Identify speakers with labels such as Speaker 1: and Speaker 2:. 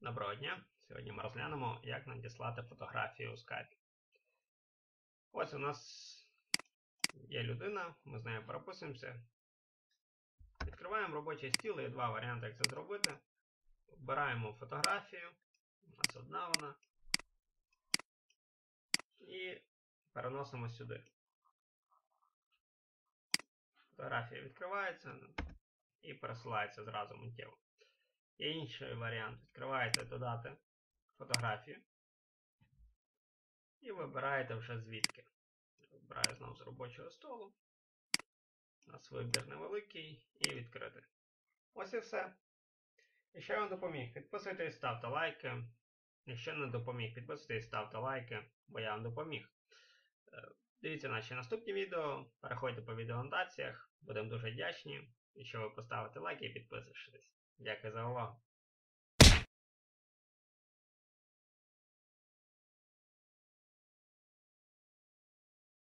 Speaker 1: Доброго дня! Сьогодні ми розглянемо, як надіслати фотографію у скайпі. Ось у нас є людина, ми з нею переписуємося. Відкриваємо робочий стіл, є два варіанти, як це зробити. Вбираємо фотографію, у нас одна вона. І переносимо сюди. Фотографія відкривається і пересилається зразу миттєво. Є інший варіант. Відкриваєте додати фотографію. І вибираєте вже звідки. Вибираю знову з робочого столу. У нас вибір невеликий і відкрити. Ось і все. Якщо я вам допоміг, підписуйтесь, ставте лайки. Якщо не допоміг, підписуйтесь, ставте лайки, бо я вам допоміг. Е, Дивіться наші наступні відео, переходьте по відеоанотаціях, будемо дуже вдячні, якщо ви поставите лайк і підпишетесь. Дякую за увагу.